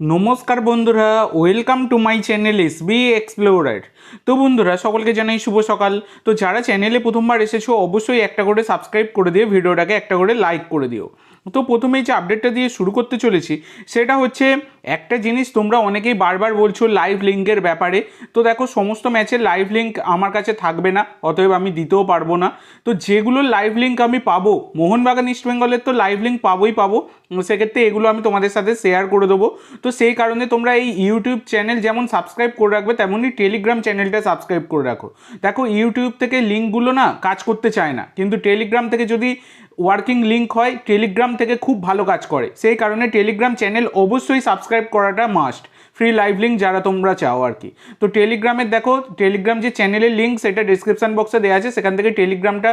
নমস্কার বন্ধুরা welcome to my channel S B explorer তো বন্ধুরা, সকলকে জানাই শুভ সকাল। তো যারা চ্যানেলে প্রথমবার এসেছ, অবশ্যই একটা করে সাবস্ক্রাইব করে দিয়ে ভিডিওটাকে একটা করে লাইক করে দিও। তো প্রথমেই যে আপডেটটা দিয়ে শুরু করতে চলেছি, সেটা হচ্ছে একটা জিনিস তোমরা অনেকেই বারবার বলছো লাইভ লিঙ্কের ব্যাপারে। তো দেখো, সমস্ত ম্যাচের লাইভ লিঙ্ক আমার কাছে থাকবে না, অতএব আমি দিতেও পারব না। তো যেগুলো লাইভ লিঙ্ক আমি পাবো, মোহনবাগান ইস্ট বেঙ্গলের তো লাইভ লিঙ্ক পাবোই পাবো। সেক্ষেত্রে এগুলো আমি তোমাদের সাথে শেয়ার করে দেবো। তো সেই কারণে তোমরা এই ইউটিউব চ্যানেল যেমন সাবস্ক্রাইব করে রাখবে, তেমনই টেলিগ্রাম চ্যানেলটা সাবস্ক্রাইব করে রাখো। দেখো ইউটিউব থেকে লিঙ্কগুলো না কাজ করতে চায় না। কিন্তু টেলিগ্রাম থেকে যদি ওয়ার্কিং লিঙ্ক হয় টেলিগ্রাম থেকে খুব ভালো কাজ করে। সেই কারণে টেলিগ্রাম চ্যানেল অবশ্যই সাবস্ক্রাইব করাটা মাস্ট ফ্রি লাইভ লিঙ্ক যারা তোমরা চাও আর কি। তো টেলিগ্রামের দেখো টেলিগ্রাম যে চ্যানেলের লিঙ্ক সেটা ডিসক্রিপশন বক্সে দেওয়া আছে। সেখান থেকে টেলিগ্রামটা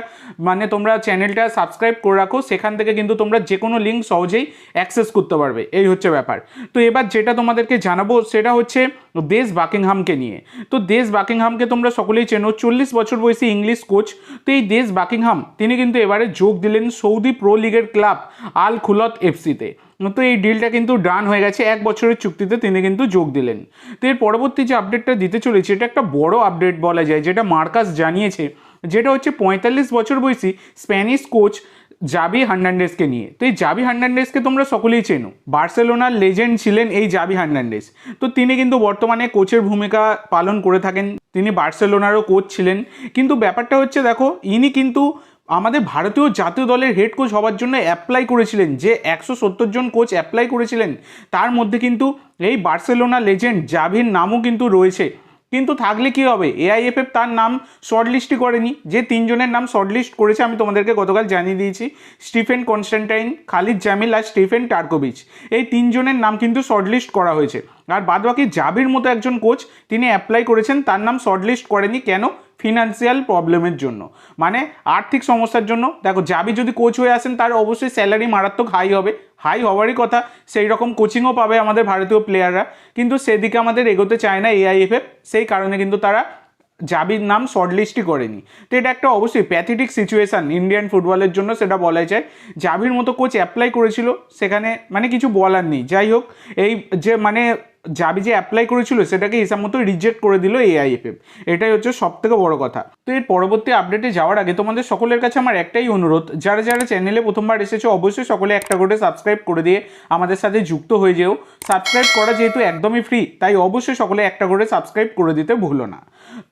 মানে তোমরা চ্যানেলটা সাবস্ক্রাইব করে রাখো। সেখান থেকে কিন্তু তোমরা যে কোনো লিঙ্ক সহজেই অ্যাক্সেস করতে পারবে। এই হচ্ছে ব্যাপার। তো এবার যেটা তোমাদেরকে জানাব, সেটা হচ্ছে দেশ বাকিংহামকে নিয়ে। তো দেশ বাকিংহামকে তোমরা সকলেই চেনো, চল্লিশ বছর বয়সী ইংলিশ কোচ তো এই দেশ বাকিংহাম, তিনি কিন্তু এবারে যোগ দিলেন সৌদি প্রো লিগের ক্লাব আল খুলত এফসিতে তো এই ডিলটা কিন্তু ডান হয়ে গেছে। এক বছরের চুক্তিতে তিনি কিন্তু যোগ দিলেন। তো এর পরবর্তী যে আপডেটটা দিতে চলেছে, এটা একটা বড় আপডেট বলা যায়, যেটা মার্কাস জানিয়েছে, যেটা হচ্ছে পঁয়তাল্লিশ বছর বয়সী স্প্যানিশ কোচ জাবি হার্নান্ডেসকে নিয়ে। তো এই জাবি হার্নান্ডেসকে তোমরা সকলেই চেনো। বার্সেলোনার লেজেন্ড ছিলেন এই জাবি হার্নান্ডেস তো তিনি কিন্তু বর্তমানে কোচের ভূমিকা পালন করে থাকেন। তিনি বার্সেলোনারও কোচ ছিলেন। কিন্তু ব্যাপারটা হচ্ছে, দেখো, ইনি কিন্তু আমাদের ভারতীয় জাতীয় দলের হেড কোচ হওয়ার জন্য অ্যাপ্লাই করেছিলেন, যে একশো সত্তর জন কোচ অ্যাপ্লাই করেছিলেন, তার মধ্যে কিন্তু এই বার্সেলোনা লেজেন্ড জাভির নামও কিন্তু রয়েছে। কিন্তু থাকলে কি হবে? এআইএফএফ তার নাম শর্টলিস্টই করেনি, যে তিনজনের নাম শর্টলিস্ট করেছে আমি তোমাদেরকে গতকাল জানিয়ে দিয়েছি, স্টিফেন কনস্ট্যান্টাইন খালিদ জামিল আর স্টিফেন টার্কোভিচ। এই তিনজনের নাম কিন্তু শর্টলিস্ট করা হয়েছে। আর বাদবাকি জাবির মতো একজন কোচ তিনি অ্যাপ্লাই করেছেন, তার নাম শর্টলিস্ট করেনি। কেন? ফিনান্সিয়াল প্রবলেমের জন্য। মানে আর্থিক সমস্যার জন্য। দেখো জাবি যদি কোচ হয়ে আসেন তার অবশ্যই স্যালারি মারাত্মক হাই হবে। হাই হওয়ারই কথা সেই রকম কোচিংও পাবে আমাদের ভারতীয় প্লেয়াররা কিন্তু সেদিকে আমাদের এগোতে চায় না এআইএফএফ সেই কারণে কিন্তু তারা জাবির নাম শর্টলিস্টই করেনি। তো এটা একটা অবশ্যই প্যাথেটিক সিচুয়েশান ইন্ডিয়ান ফুটবলের জন্য সেটা বলা যায়। জাবির মতো কোচ অ্যাপ্লাই করেছিল, সেখানে মানে কিছু বলার নেই। যাই হোক, এই যে মানে জাবি যে অ্যাপ্লাই করেছিল সেটাকে হিসাব মতো রিজেক্ট করে দিল এআইএফএফ এটাই হচ্ছে সব থেকে বড় কথা। তো এর পরবর্তী আপডেটে যাওয়ার আগে তোমাদের সকলের কাছে আমার একটাই অনুরোধ, যারা যারা চ্যানেলে প্রথমবার এসেছ অবশ্যই সকলে একটা করে সাবস্ক্রাইব করে দিয়ে আমাদের সাথে যুক্ত হয়ে যেও। সাবস্ক্রাইব করা যেহেতু একদমই ফ্রি তাই অবশ্যই সকলে একটা করে সাবস্ক্রাইব করে দিতে ভুলো না।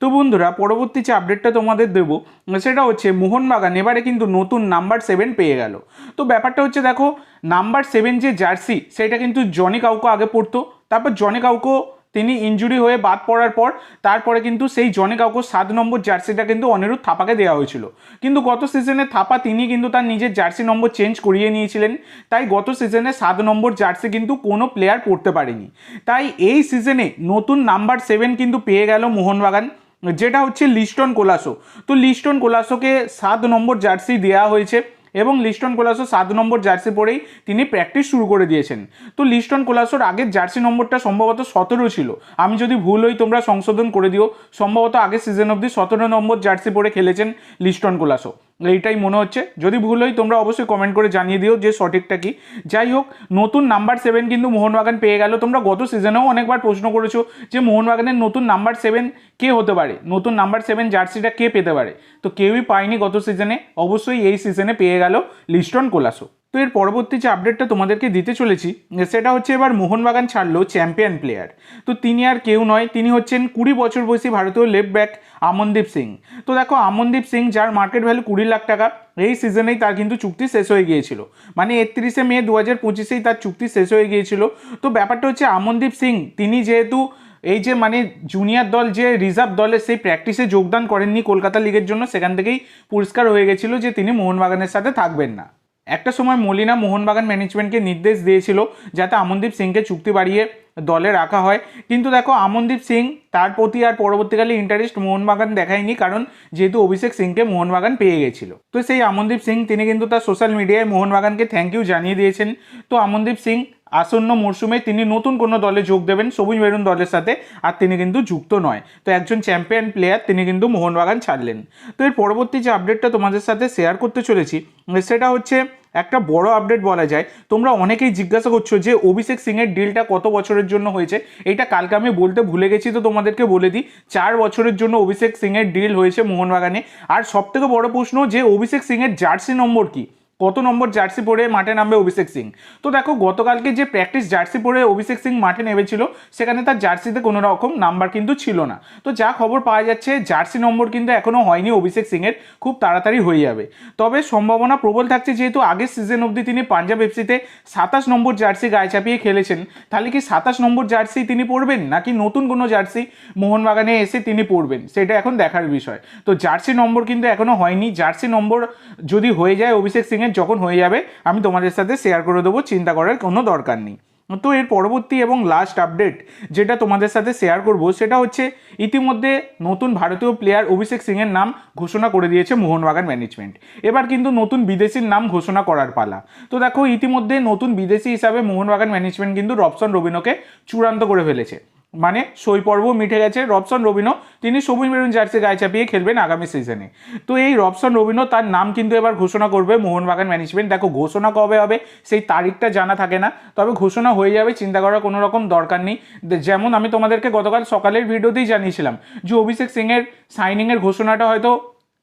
তো বন্ধুরা, পরবর্তী যে আপডেটটা তোমাদের দেবো, সেটা হচ্ছে মোহনবাগান, এবারে কিন্তু নতুন নাম্বার সেভেন পেয়ে গেল। তো ব্যাপারটা হচ্ছে দেখো নাম্বার সেভেন যে জার্সি সেটা কিন্তু জনি কাউকে আগে পড়তো তারপর জনি কাউকে তিনি ইঞ্জুরি হয়ে বাদ পড়ার পর, তারপরে কিন্তু সেই জনে কাউকে সাত নম্বর জার্সিটা কিন্তু অনিরুদ্ধ থাপাকে দেওয়া হয়েছিল। কিন্তু গত সিজনে থাপা তিনি কিন্তু তার নিজের জার্সি নম্বর চেঞ্জ করিয়ে নিয়েছিলেন। তাই গত সিজনে সাত নম্বর জার্সি কিন্তু কোনো প্লেয়ার পড়তে পারেনি। তাই এই সিজনে নতুন নাম্বার সেভেন কিন্তু পেয়ে গেল মোহনবাগান, যেটা হচ্ছে লিস্টন কোলাসো। তো লিস্টন কোলাসোকে সাত নম্বর জার্সি দেওয়া হয়েছে। এবং লিস্টন কোলাসো সাত নম্বর জার্সি পরেই তিনি প্র্যাকটিস শুরু করে দিয়েছেন। তো লিস্টন কোলাসোর আগের জার্সি নম্বরটা সম্ভবত সতেরো ছিল। আমি যদি ভুল হই, তোমরা সংশোধন করে দিও। সম্ভবত আগের সিজন অবধি সতেরো নম্বর জার্সি পরে খেলেছেন লিস্টন কোলাসো। এইটাই মনে হচ্ছে। যদি ভুল হয়, তোমরা অবশ্যই কমেন্ট করে জানিয়ে দিও যে সঠিকটা কি। যাই হোক, নতুন নাম্বার সেভেন কিন্তু মোহনবাগান পেয়ে গেল। তোমরা গত সিজনেও অনেকবার প্রশ্ন করেছ যে মোহনবাগানের নতুন নাম্বার সেভেন কে হতে পারে? নতুন নাম্বার সেভেন জার্সিটা কে পেতে পারে? তো কেউই পায়নি গত সিজনে অবশ্যই এই সিজনে পেয়ে গেল লিস্টন কোলাসো। তো এর পরবর্তী যে আপডেটটা তোমাদেরকে দিতে চলেছি, সেটা হচ্ছে এবার মোহনবাগান ছাড়লো চ্যাম্পিয়ন প্লেয়ার তো তিনি আর কেউ নয়, তিনি হচ্ছেন কুড়ি বছর বয়সী ভারতীয় লেফট ব্যাক আমনদীপ সিং। তো দেখো, আমনদীপ সিং, যার মার্কেট ভ্যালু কুড়ি লাখ টাকা, এই সিজনেই তার কিন্তু চুক্তি শেষ হয়ে গিয়েছিল। মানে একত্রিশে মে দু হাজার পঁচিশেই তার চুক্তি শেষ হয়ে গিয়েছিল। তো ব্যাপারটা হচ্ছে আমনদীপ সিং, তিনি যেহেতু এই যে মানে জুনিয়র দল, যে রিজার্ভ দলের সেই প্র্যাকটিসে যোগদান করেননি কলকাতা লিগের জন্য, সেখান থেকেই পরিষ্কার হয়ে গেছিল যে তিনি মোহনবাগানের সাথে থাকবেন না। একটা সময় মলিনা মোহনবাগান ম্যানেজমেন্টকে নির্দেশ দিয়েছিল যাতে আমনদীপ সিংকে চুক্তি বাড়িয়ে দলে রাখা হয়। কিন্তু দেখো, আমনদীপ সিং তার প্রতি আর পরবর্তীকালে ইন্টারেস্ট মোহনবাগান দেখায়নি কারণ যেহেতু অভিষেক সিংকে মোহনবাগান পেয়ে গেছিল। তো সেই আমনদীপ সিং, তিনি কিন্তু তার সোশ্যাল মিডিয়ায় মোহনবাগানকে থ্যাংক ইউ জানিয়ে দিয়েছেন। তো আমনদীপ সিং আসন্ন মরশুমে তিনি নতুন কোনো দলে যোগ দেবেন সবুজ মেরুন দলের সাথে, আর তিনি কিন্তু যুক্ত নয়। তো একজন চ্যাম্পিয়ন প্লেয়ার তিনি কিন্তু মোহনবাগান ছাড়লেন। তো এর পরবর্তী যে আপডেটটা তোমাদের সাথে শেয়ার করতে চলেছি, সেটা হচ্ছে একটা বড় আপডেট বলা যায়। তোমরা অনেকেই জিজ্ঞাসা করছ যে অভিষেক সিংয়ের ডিলটা কত বছরের জন্য হয়েছে? এটা কালকে আমি বলতে ভুলে গেছি, তো তোমাদেরকে বলে দিই, চার বছরের জন্য অভিষেক সিংয়ের ডিল হয়েছে মোহনবাগানে। আর সবথেকে বড় প্রশ্ন যে অভিষেক সিংয়ের জার্সি নম্বর কি? কত নম্বর জার্সি পরে মাঠে নামবে অভিষেক সিং? তো দেখো, গতকালকে যে প্র্যাকটিস জার্সি পরে অভিষেক সিং মাঠে নেমেছিল, সেখানে তার জার্সিতে কোনো রকম নাম্বার কিন্তু ছিল না। তো যা খবর পাওয়া যাচ্ছে, জার্সি নম্বর কিন্তু এখনও হয়নি অভিষেক সিংয়ের খুব তাড়াতাড়ি হয়ে যাবে। তবে সম্ভাবনা প্রবল থাকছে, যেহেতু আগের সিজন অবধি তিনি পাঞ্জাব এফসিতে সাতাশ নম্বর জার্সি গায়ে চাপিয়ে খেলেছেন, তাহলে কি সাতাশ নম্বর জার্সি তিনি পরবেন? নাকি নতুন কোনো জার্সি মোহনবাগানে এসে তিনি পরবেন? সেটা এখন দেখার বিষয়। তো জার্সি নম্বর কিন্তু এখনও হয়নি। জার্সি নম্বর যদি হয়ে যায় অভিষেক সিংয়ের যখন হয়ে যাবে, আমি তোমাদের সাথে শেয়ার করে দেবো, চিন্তা করার কোনো দরকার নেই। তো এর পরবর্তী এবং লাস্ট আপডেট যেটা তোমাদের সাথে শেয়ার করব, সেটা হচ্ছে ইতিমধ্যে নতুন ভারতীয় প্লেয়ার অভিষেক সিংয়ের নাম ঘোষণা করে দিয়েছে মোহনবাগান ম্যানেজমেন্ট এবার কিন্তু নতুন বিদেশির নাম ঘোষণা করার পালা। তো দেখো, ইতিমধ্যে নতুন বিদেশি হিসাবে মোহনবাগান ম্যানেজমেন্ট কিন্তু রবসন রবিনোকে চূড়ান্ত করে ফেলেছে। মানে সই পর্ব মিটে গেছে। রবসন রবিনো তিনি সবুজ মেরুন জার্সি গায়ে চাপিয়ে খেলবেন আগামী সিজনে তো এই রবসন রবিনো তার নাম কিন্তু এবার ঘোষণা করবে মোহনবাগান ম্যানেজমেন্ট দেখো, ঘোষণা কবে হবে সেই তারিখটা জানা থাকে না, তবে ঘোষণা হয়ে যাবে, চিন্তা করার কোনো রকম দরকার নেই। যেমন আমি তোমাদেরকে গতকাল সকালের ভিডিওতেই জানিয়েছিলাম যে অভিষেক সিংয়ের সাইনিংয়ের ঘোষণাটা হয়তো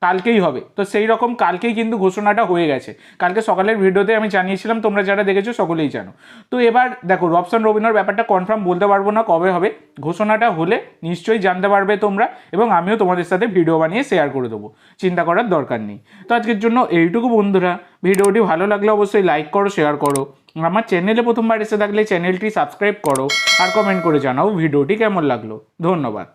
কালকেই হবে। তো সেই রকম কালকেই কিন্তু ঘোষণাটা হয়ে গেছে। কালকে সকালের ভিডিওতে আমি জানিয়েছিলাম, তোমরা যারা দেখেছ সকলেই জানো। তো এবার দেখো, রবসন রবিনোর ব্যাপারটা কনফার্ম বলতে পারব না কবে হবে। ঘোষণাটা হলে নিশ্চয়ই জানতে পারবে তোমরা এবং আমিও তোমাদের সাথে ভিডিও বানিয়ে শেয়ার করে দেবো। চিন্তা করার দরকার নেই। তো আজকের জন্য এইটুকু বন্ধুরা। ভিডিওটি ভালো লাগলে অবশ্যই লাইক করো শেয়ার করো। আমার চ্যানেলে প্রথমবার এসে থাকলে চ্যানেলটি সাবস্ক্রাইব করো আর কমেন্ট করে জানাও ভিডিওটি কেমন লাগল। ধন্যবাদ।